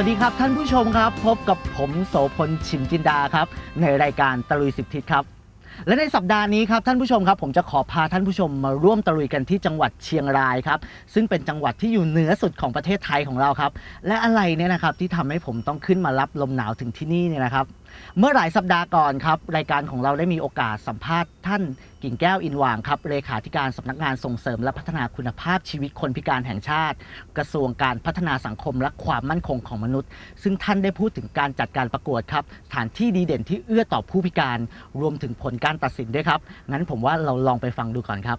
วัสดีครับท่านผู้ชมครับ พบกับผมโสพลชิมจินดาครับ ในรายการตะลุยสิบทิศครับ และในสัปดาห์นี้ครับท่านผู้ชมครับ ผมจะขอพาท่านผู้ชมมาร่วมตะลุยกันที่จังหวัดเชียงรายครับ ซึ่งเป็นจังหวัดที่อยู่เหนือสุดของประเทศไทยของเราครับ และอะไรเนี่ยนะครับที่ทำให้ผมต้องขึ้นมารับลมหนาวถึงที่นี่เนี่ยนะครับเมื่อหลายสัปดาห์ก่อนครับ รายการของเราได้มีโอกาสสัมภาษณ์ท่านกิ่งแก้วอินหว่างครับเลขาธิการสำนักงานส่งเสริมและพัฒนาคุณภาพชีวิตคนพิการแห่งชาติ กระทรวงการพัฒนาสังคมและความมั่นคงของมนุษย์ ซึ่งท่านได้พูดถึงการจัดการประกวดครับสถานที่ดีเด่นที่เอื้อต่อผู้พิการ รวมถึงผลการตัดสินด้วยครับงั้นผมว่าเราลองไปฟังดูก่อนครับ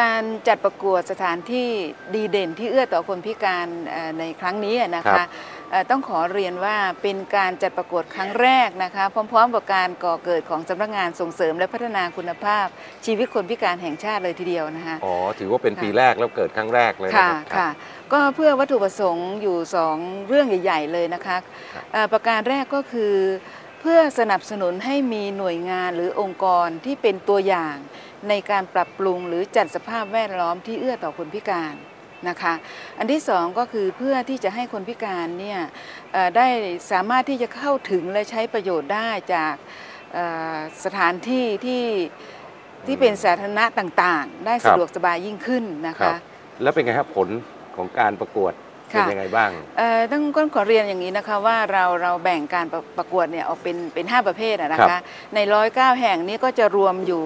การจัดประกวดสถานที่ดีเด่นที่เอื้อต่อคนพิการเอ่อในครั้งนี้นะครัคะบเอ่อต้องขอเรียนว่าเป็นการจัดประกวดครั้งแรกนะคะพร้อมๆกับการก่อเกิดของสำนักงานส่งเสริมและพัฒนาคุณภาพ ชีวิตคนพิการแห่งชาติเลยทีเดียวนะคะ อ๋อ ถือว่าเป็นปีแรกแล้วเกิดครั้งแรกเลยนะค่ะครับ ค่ะก็เพื่อวัตถุประสงค์อยู่ 2 เรื่องใหญ่ ๆ เลยนะคะครับเอ่อประการแรกก็คือ เพื่อสนับสนุนให้มีหน่วยงานหรือองค์กรที่เป็นตัวอย่าง ในการปรับปรุงหรือจัดสภาพแวดล้อมที่เอื้อต่อคนพิการนะคะ อันที่สองก็คือเพื่อที่จะให้คนพิการเนี่ยเอ่อได้สามารถที่จะเข้าถึงและใช้ประโยชน์ได้จากเอ่อสถานที่ที่ที่เป็นสาธารณะต่างๆ ได้ครับสะดวกสบายยิ่งขึ้นนะครัคะบแล้วเป็นไงครับผลของการประกวด เป็นค่ะยังไงบ้างเอ่อต้องก้นขอเรียนอย่างนี้นะคะว่าเราเราแบ่งการประประกวดเนี่ยออกเป็นเป็น 5 ประเภทอะนะครัคะบในร้อยเก้าแห่งนี้ก็จะรวมอยู่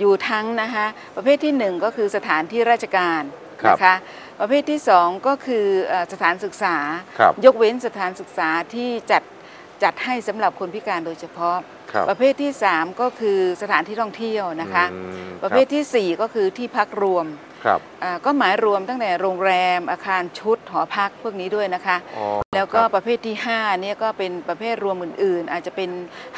อยู่ทั้งนะคะประเภทที่ 1 ก็คือสถานที่ราชการครับนะคะประเภทที่ 2 ก็คือเอ่อสถานศึกษาครับยกเว้นสถานศึกษาที่จัดจัดให้สำหรับคนพิการโดยเฉพาะครับประเภทที่ 3 ก็คือสถานที่ท่องเที่ยวนะคะอืมประเภททีสี่ 4 ก็คือที่พักรวม ครับอ่าก็หมายรวมตั้งแต่โรงแรมอาคารชุดหอพักพวกนี้ด้วยนะคะอ๋อแล้วก็ครับประเภทที่5เนี่ยก็เป็นประเภทรวมอื่น ๆ อาจจะเป็น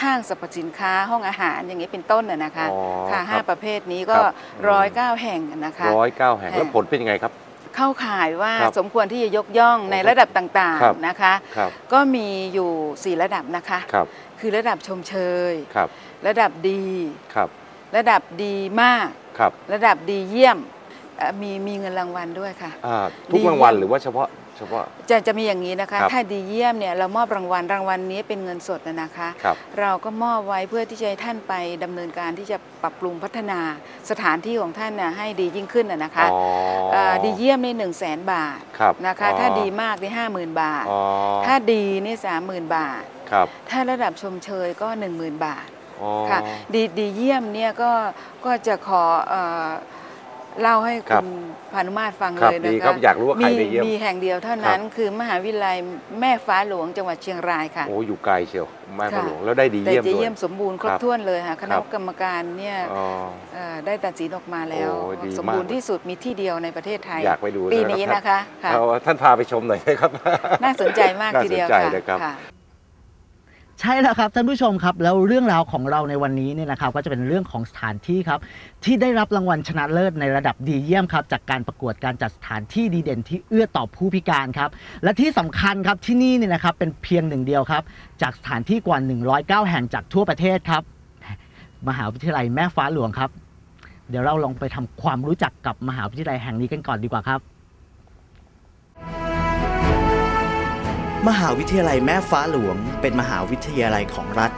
ห้างสรรพสินค้าห้องอาหารอย่างนี้ยเป็นต้นน่ะนะคะอ๋อค่ะคห้ารับประเภทนี้ก็ครับอืมร้อยเก้าแห่งนะคะร้อยเก้าแห่งแห่งแล้วผลเป็นยังไงครับเข้าข่ายว่าครับสมควรที่จะยกย่องในระดับต่างครับๆนะคะครับก็มีอยู่ 4 ระดับนะคะครับคือระดับชมเชยครับระดับดีครับระดับดีมากครับระดับดีเยี่ยม เอ่อมีมีเงินรางวัลด้วยค่ะ อ่าทุกดีรางวัลเยี่ยมหรือว่าเฉพาะเฉพาะ จะจะมีอย่างนี้นะคะ ครับ ถ้าดีเยี่ยมเนี่ยเรามอบรางวัลรางวัลนี้เป็นเงินสดนะนะคะ ครับ เราก็มอบไว้เพื่อที่จะให้ท่านไปดำเนินการที่จะปรับปรุงพัฒนาสถานที่ของท่านน่ะให้ดียิ่งขึ้นนะนะคะอ๋อาดีเยี่ยมนี่หนึ่งแสนบาทครับนะคะ อ๋อถ้าดีมากนี่ห้าหมื่นบาท อ๋อถ้าดีนี่สามหมื่นบาท ครับถ้าระดับชมเชยก็หนึ่งหมื่นบาทอ๋อค่ะดีดีเยี่ยมเนี่ยก็ก็จะขอเอ่อ เล่าให้ครัคุบณพานุมาตรฟังครับเลยนะดีคะครับอยากรู้ว่าใครดีเยี่ยมมีแห่งเดียวเท่านั้นคือมหาวิทยาลัยแม่ฟ้าหลวงจังหวัดเชียงรายค่ะ โอ้อยู่ไกลเชียวแม่พระค่ะ หลวงแล้วได้ดีแต่เยี่ยมจะด้วย เยี่ยมสมบูรณ์ครครับบถ้วนเลยค่ะคณะครับ กรรมการเนี่ยอ๋อ เอ่อได้ตัดสินออกมาแล้ว โอ้ดีสมบูรณ์มากที่สุดมีที่เดียวในประเทศไทย อยากไปดูปีนะครับนี้ท่านนะคะค่ะ เอาท่านพาไปชมหน่อยนะครับ น่าสนใจมากน่าทีเดียวสนใจค่ะนะครับ ค่ะ ใช่แล้วครับท่านผู้ชมครับ แล้วเรื่องราวของเราในวันนี้เนี่ยนะครับก็จะเป็นเรื่องของสถานที่ครับ ที่ได้รับรางวัลชนะเลิศในระดับดีเยี่ยมครับ จากการประกวดการจัดสถานที่ดีเด่นที่เอื้อต่อผู้พิการครับ และที่สำคัญครับที่นี่เนี่ยนะครับเป็นเพียงหนึ่งเดียวครับ จากสถานที่กว่า 109 แห่งจากทั่วประเทศครับ มหาวิทยาลัยแม่ฟ้าหลวงครับ เดี๋ยวเราลองไปทำความรู้จักกับมหาวิทยาลัยแห่งนี้กันก่อนดีกว่าครับ มหาวิทยาลัยแม่ฟ้าหลวง เป็นมหาวิทยาลัยของรัฐ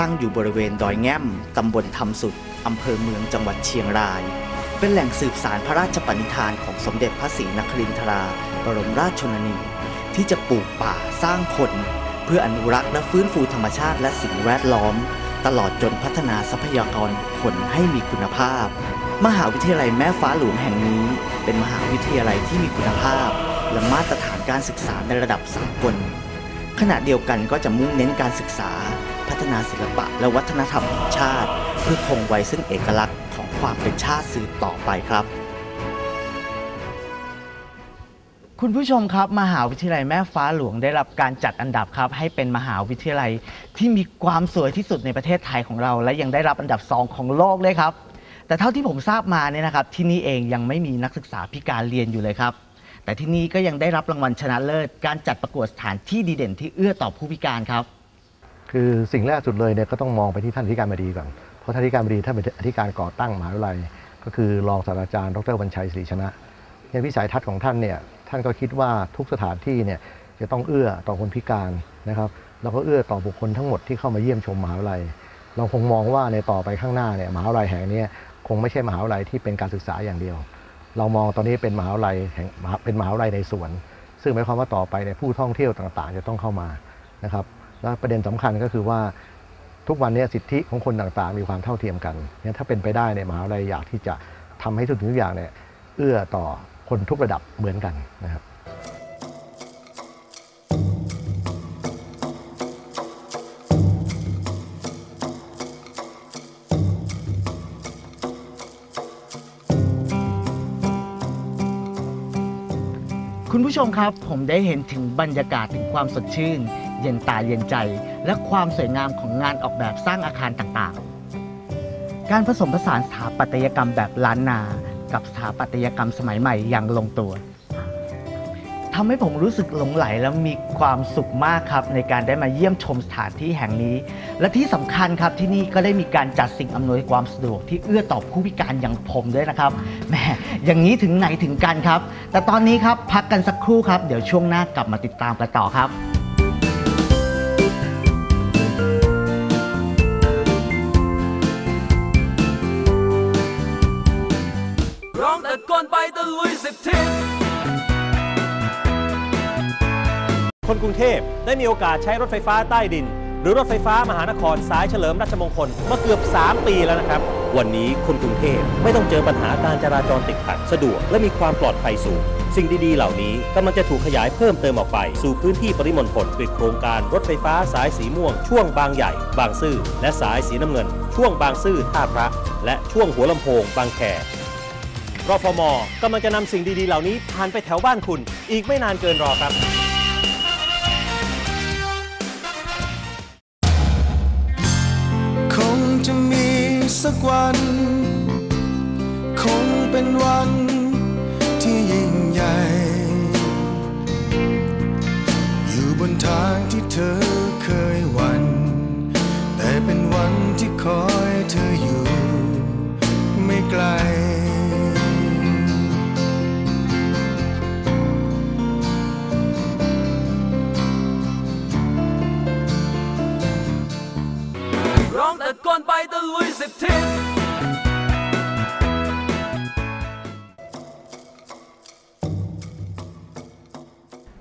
ตั้งอยู่บริเวณดอยแง้มตำบลทำสุด อำเภอเมืองจังหวัดเชียงราย เป็นแหล่งสืบสารพระราชปณิธานของสมเด็จพระศรีนครินทรา บรมราชชนนี ที่จะปลูกป่าสร้างคน เพื่ออนุรักษ์และฟื้นฟูธรรมชาติและสิ่งแวดล้อม ตลอดจนพัฒนาทรัพยากรบุคคลให้มีคุณภาพ มหาวิทยาลัยแม่ฟ้าหลวงแห่งนี้ เป็นมหาวิทยาลัยที่มีคุณภาพ และมาตรฐานการศึกษาในระดับสากลขณะเดียวกันก็จะมุ่งเน้นการศึกษา พัฒนาศิลปะและวัฒนธรรมของชาติ เพื่อคงไว้ซึ่งเอกลักษณ์ของความเป็นชาติสืบต่อไปครับ คุณผู้ชมครับ มหาวิทยาลัยแม่ฟ้าหลวงได้รับการจัดอันดับครับ ให้เป็นมหาวิทยาลัยที่มีความสวยที่สุดในประเทศไทยของเรา และยังได้รับอันดับสองของโลกเลยครับ แต่เท่าที่ผมทราบมาเนี่ยนะครับ ที่นี่เองยังไม่มีนักศึกษาพิการเรียนอยู่เลยครับ แต่ที่นี่ก็ยังได้รับรางวัลชนะเลิศ การจัดประกวดสถานที่ดีเด่นที่เอื้อต่อผู้พิการครับ คือสิ่งแรกสุดเลยเนี่ยก็ต้องมองไปที่ท่านที่การบดีก่อน เพราะท่านอธิการบดีท่านเป็นอธิการก่อตั้งมหาวิทยาลัย ก็คือรองศาสตราจารย์ ดรบัญชัยศรีชนะในวิสัยทัศน์ของท่านเนี่ยท่านก็คิดว่าทุกสถานที่เนี่ยจะต้องเอื้อต่อคนพิการนะครับแล้วก็เอื้อต่อบุคคลทั้งหมดที่เข้ามาเยี่ยมชมมหาวิทยาลัย เราคงมองว่าในต่อไปข้างหน้าเนี่ยมหาวิทยาลัยแห่งนี้คงไม่ใช่มหาวิทยาลัยที่เป็นการศึกษาอย่างเดียว เรามองตอนนี้เป็นมหาวิทยาลัยแห่งเป็นมหาวิทยาลัยในสวน ซึ่งหมายความว่าต่อไปเนี่ยผู้ท่องเที่ยวต่างๆ จะต้องเข้ามานะครับและประเด็นสำคัญก็คือว่าทุกวันนี้สิทธิของคนต่างๆ มีความเท่าเทียมกันเนี่ยถ้าเป็นไปได้เนี่ยมหาวิทยาลัยอยากที่จะทำให้ทุกทุกอย่างเนี่ยเอื้อต่อคนทุกระดับเหมือนกันนะครับ คุณผู้ชมครับ ผมได้เห็นถึงบรรยากาศถึงความสดชื่น เย็นตาเย็นใจ และความสวยงามของงานออกแบบสร้างอาคารต่างๆ การผสมผสานสถาปัตยกรรมแบบล้านนา กับสถาปัตยกรรมสมัยใหม่อย่างลงตัว ทำให้ผมรู้สึกหลงไหลและมีความสุขมากครับในการได้มาเยี่ยมชมสถานที่แห่งนี้ และที่สำคัญครับที่นี่ก็ได้มีการจัดสิ่งอำนวยความสะดวกที่เอื้อต่อผู้พิการอย่างผมด้วยนะครับแหมอย่างนี้ถึงไหนถึงกันครับ แต่ตอนนี้ครับพักกันสักครู่ครับเดี๋ยวช่วงหน้ากลับมาติดตามกันต่อครับร้องตะโกนไปตะลุยสิบทิศ คนกรุงเทพได้มีโอกาสใช้รถไฟฟ้าใต้ดิน หรือรถไฟฟ้ามหานครสายเฉลิมราชมงคลมาเกือบ 3 ปีแล้วนะครับ วันนี้คนกรุงเทพไม่ต้องเจอปัญหาการจราจรติดขัดสะดวก และมีความปลอดภัยสูง สิ่งดีๆ เหล่านี้กำลังจะถูกขยายเพิ่มเติมออกไป สู่พื้นที่ปริมณฑลด้วยโครงการรถไฟฟ้าสายสีม่วง ช่วงบางใหญ่ บางซื่อและสายสีน้ำเงิน ช่วงบางซื่อท่าพระ และช่วงหัวลำโพง บางแครฟมกำลังจะนำสิ่งดีๆ เหล่านี้ผ่านไปแถวบ้านคุณ อีกไม่นานเกินรอครับ สักวัน คงเป็นวันที่ยิ่งใหญ่ อยู่บนทางที่เธอเคยหวันแต่เป็นวันที่คอยเธออยู่ ไม่ไกลร้องตะโกนไป สิบทิศ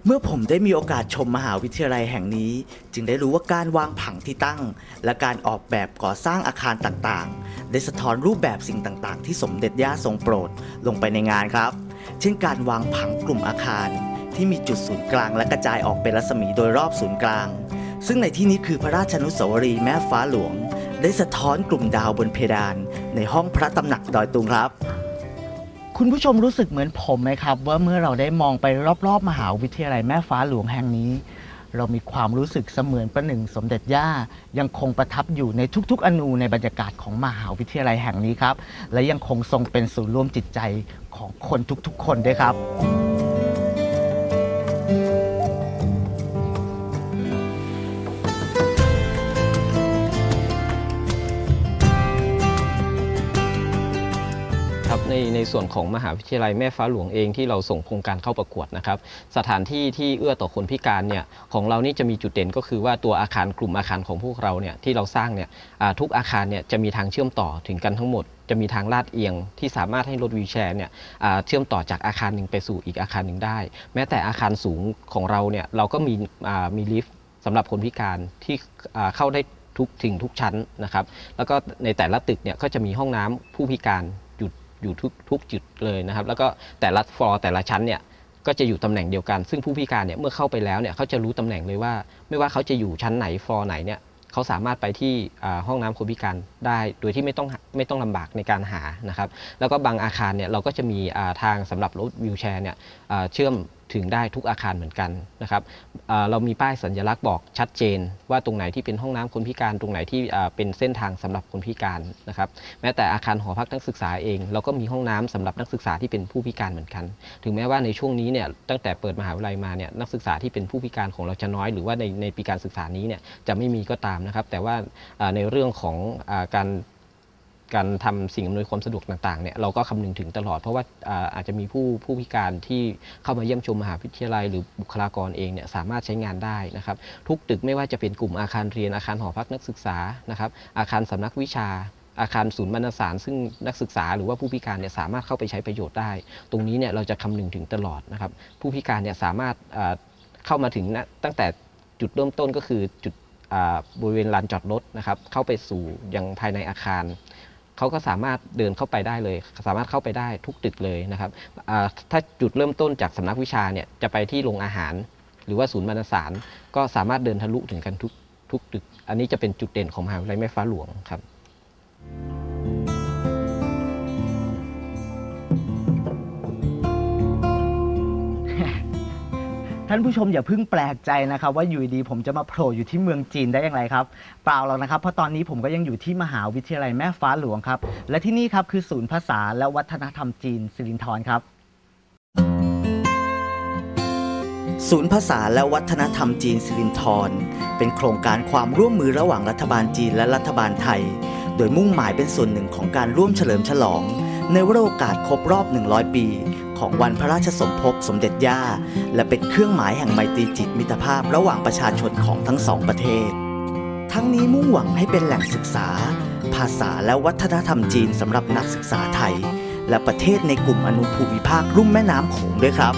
เมื่อผมได้มีโอกาสชมมหาวิทยาลัยแห่งนี้ จึงได้รู้ว่าการวางผังที่ตั้ง และการออกแบบก่อสร้างอาคารต่างๆ ได้สะท้อนรูปแบบสิ่งต่างๆ ที่สมเด็จย่าทรงโปรดลงไปในงานครับ เช่นการวางผังกลุ่มอาคาร ที่มีจุดศูนย์กลางและกระจายออกเป็นรัศมีโดยรอบศูนย์กลาง ซึ่งในที่นี้คือพระราชนุสาวรีย์แม่ฟ้าหลวง ได้สะท้อนกลุ่มดาวบนเพดาน ในห้องพระตำหนักดอยตุงครับ คุณผู้ชมรู้สึกเหมือนผมไหมครับ ว่าเมื่อเราได้มองไปรอบๆ มหาวิทยาลัยแม่ฟ้าหลวงแห่งนี้ เรามีความรู้สึกเสมือนประหนึ่งสมเด็จย่า ยังคงประทับอยู่ในทุกๆ อนูในบรรยากาศของมหาวิทยาลัยแห่งนี้ครับ และยังคงทรงเป็นศูนย์รวมจิตใจของคนทุกๆ คนด้วยครับ ในในส่วนของมหาวิทยาลัยแม่ฟ้าหลวงเองที่เราส่งโครงการเข้าประกวดนะครับ สถานที่ที่เอื้อต่อคนพิการเนี่ยของเรานี่จะมีจุดเด่นก็คือว่าตัวอาคารกลุ่มอาคารของพวกเราเนี่ยที่เราสร้างเนี่ยทุกอาคารเนี่ยจะมีทางเชื่อมต่อถึงกันทั้งหมดจะมีทางลาดเอียงที่สามารถให้รถวีแชร์เนี่ยเชื่อมต่อจากอาคารหนึ่งไปสู่อีกอาคารหนึ่งได้ แม้แต่อาคารสูงของเราเนี่ยเราก็มีมีลิฟต์สำหรับคนพิการที่เข้าได้ทุกถึงทุกชั้นนะครับ แล้วก็ในแต่ละตึกเนี่ยก็จะมีห้องน้ำผู้พิการ อยู่ทุกทุกจุดเลยนะครับ แล้วก็แต่ละฟลอร์แต่ละชั้นเนี่ยก็จะอยู่ตำแหน่งเดียวกัน ซึ่งผู้พิการเนี่ยเมื่อเข้าไปแล้วเนี่ยเขาจะรู้ตำแหน่งเลยว่า ไม่ว่าเขาจะอยู่ชั้นไหนฟลอร์ไหนเนี่ยเขาสามารถไปที่อ่าห้องน้ำคนพิการ ได้โดยที่ไม่ต้องไม่ต้องลำบากในการหานะครับ แล้วก็บางอาคารเนี่ยเราก็จะมีทางสำหรับรถวิวแชร์เนี่ยเชื่อมถึงได้ทุกอาคารเหมือนกันนะครับเรามีป้ายสัญลักษณ์บอกชัดเจน ว่าตรงไหนที่เป็นห้องน้ำคนพิการตรงไหนที่เป็นเส้นทางสำหรับคนพิการนะครับ แม้แต่อาคารหอพักนักศึกษาเอง เราก็มีห้องน้ำสำหรับนักศึกษาที่เป็นผู้พิการเหมือนกัน ถึงแม้ว่าในช่วงนี้เนี่ยตั้งแต่เปิดมหาวิทยาลัยมาเนี่ยนักศึกษาที่เป็นผู้พิการของเราจะน้อยหรือว่าในในปีการศึกษานี้เนี่ยจะไม่มีก็ตามนะครับ แต่ว่าในเรื่องของการการทำสิ่งอำนวยความสะดวกต่างๆเนี่ยเราก็คำนึงถึงตลอด เพราะว่าอาจจะมีผู้ผู้พิการที่เข้ามาเยี่ยมชมมหาวิทยาลัย หรือบุคลากรเองเนี่ยสามารถใช้งานได้นะครับ ทุกตึกไม่ว่าจะเป็นกลุ่มอาคารเรียนอาคารหอพักนักศึกษานะครับ อาคารสำนักวิชา อาคารศูนย์บรรณสารซึ่งนักศึกษาหรือว่าผู้พิการเนี่ยสามารถเข้าไปใช้ประโยชน์ได้ ตรงนี้เนี่ยเราจะคำนึงถึงตลอดนะครับ ผู้พิการเนี่ยสามารถเข้ามาถึงตั้งแต่จุดเริ่มต้นก็คือจุด บริเวณลานจอดรถนะครับ เข้าไปสู่ยังภายในอาคารเขาก็สามารถเดินเข้าไปได้เลย สามารถเข้าไปได้ทุกตึกเลยนะครับถ้าจุดเริ่มต้นจากสำนักวิชาเนี่ยจะไปที่โรงอาหาร หรือว่าศูนย์บรรณสาร ก็สามารถเดินทะลุถึงกันทุกทุกตึก อันนี้จะเป็นจุดเด่นของมหาวิทยาลัยแม่ฟ้าหลวงครับ ท่านผู้ชมอย่าเพิ่งแปลกใจนะครับ ว่าอยู่ดีๆผมจะมาโผล่อยู่ที่เมืองจีนได้อย่างไรครับ เปล่าหรอกนะครับ เพราะตอนนี้ผมก็ยังอยู่ที่มหาวิทยาลัยแม่ฟ้าหลวงครับ และที่นี่ครับคือศูนย์ภาษาและวัฒนธรรมจีนสิรินธรครับ ศูนย์ภาษาและวัฒนธรรมจีนสิรินธรเป็นโครงการความร่วมมือระหว่างรัฐบาลจีนและรัฐบาลไทย โดยมุ่งหมายเป็นส่วนหนึ่งของการร่วมเฉลิมฉลอง ในวโรกาสครบรอบ 100 ปี ของวันพระราชสมภพสมเด็จย่า และเป็นเครื่องหมายแห่งไมตรีจิตมิตรภาพระหว่างประชาชนของทั้งสองประเทศ ทั้งนี้มุ่งหวังให้เป็นแหล่งศึกษา ภาษาและวัฒนธรรมจีนสำหรับนักศึกษาไทย และประเทศในกลุ่มอนุภูมิภาครุ่มแม่น้ำโขงด้วยครับ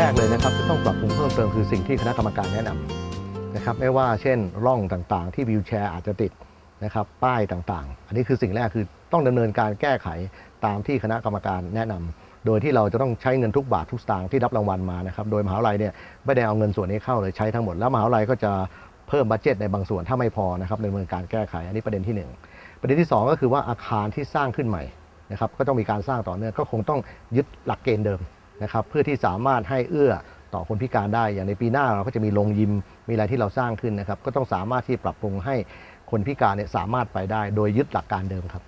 แรกเลยนะครับที่ต้องปรับปรุงเพิ่มเติมคือสิ่งที่คณะกรรมการแนะนำนะครับไม่ว่าเช่นร่องต่างๆ ที่วิวแชร์อาจจะติดนะครับป้ายต่างๆ อันนี้คือสิ่งแรกคือต้องดำเนินการแก้ไขตามที่คณะกรรมการแนะนำโดยที่เราจะต้องใช้เงินทุกบาททุกสตางค์ที่รับรางวัลมานะครับโดยมหาวิทยาลัยเนี่ยไม่ได้เอาเงินส่วนนี้เข้าเลยใช้ทั้งหมดแล้วมหาวิทยาลัยก็จะเพิ่มบัตเจตในบางส่วนถ้าไม่พอนะครับดำเนินการแก้ไขอันนี้ประเด็นที่หนึ่งประเด็นที่สองก็คือว่าอาคารที่สร้างขึ้นใหม่นะครับก็ต้องมีการสร้างต่อเนื่องก็คงต้องยึดหลักเกณฑ์เดิม นะครับเพื่อที่สามารถให้เอื้อต่อคนพิการได้ อย่างในปีหน้าเราก็จะมีโรงยิมมีอะไรที่เราสร้างขึ้นนะครับ ก็ต้องสามารถที่ปรับปรุงให้คนพิการเนี่ยสามารถไปได้ โดยยึดหลักการเดิมครับ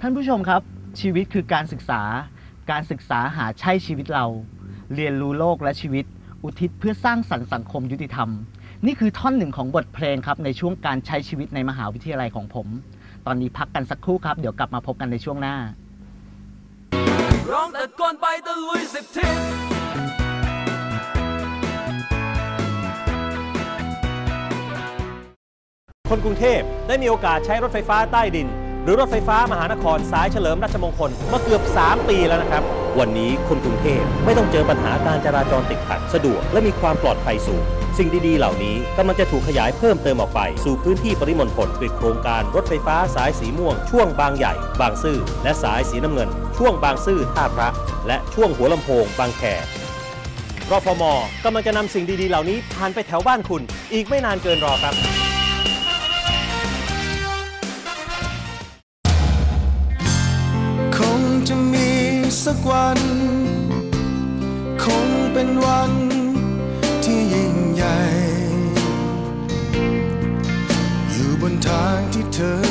ท่านผู้ชมครับ ชีวิตคือการศึกษา การศึกษาหาใช่ชีวิตเรา เรียนรู้โลกและชีวิต อุทิศเพื่อสร้างสรรค์สังคมยุติธรรม นี่คือท่อนหนึ่งของบทเพลงครับในช่วงการใช้ชีวิตในมหาวิทยาลัยของผม ตอนนี้พักกันสักครู่ครับ เดี๋ยวกลับมาพบกันในช่วงหน้า ร้องตะโกนไปตะลุยสิบทิศคนกรุงเทพได้มีโอกาสใช้รถไฟฟ้าใต้ดิน หรือรถไฟฟ้ามหานครสายเฉลิมราชมงคลมาเกือบ 3 ปีแล้วนะครับ วันนี้คนกรุงเทพไม่ต้องเจอปัญหาการจราจรติดขัดสะดวกและมีความปลอดภัยสูง สิ่งดีๆ เหล่านี้กำลังจะถูกขยายเพิ่มเติมออกไป สู่พื้นที่ปริมณฑลด้วยโครงการรถไฟฟ้าสายสีม่วง ช่วงบางใหญ่ บางซื่อและสายสีน้ำเงิน ช่วงบางซื่อท่าพระ และช่วงหัวลำโพง บางแครฟมกำลังจะนำสิ่งดีๆ เหล่านี้ผ่านไปแถวบ้านคุณ อีกไม่นานเกินรอครับคงจะมีสักวัน คงเป็นวัน ทางที่เธอ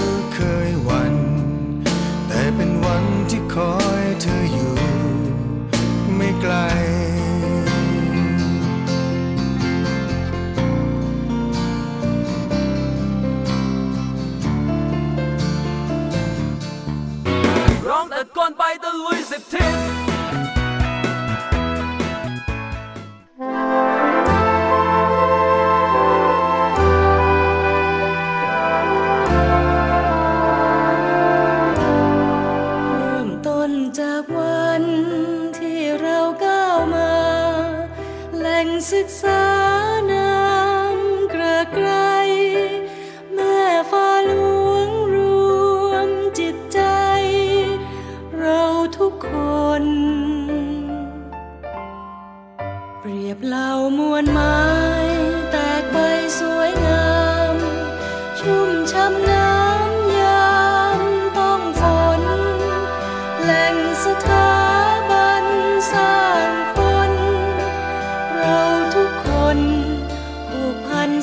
ศึกษา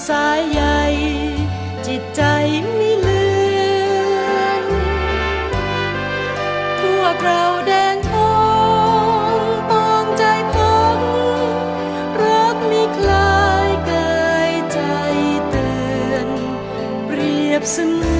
สายใยจิตใจไม่เลือนพวกเราแดงทองปองใจพองรักมีคลายกายใจเตือน เปรียบเสมื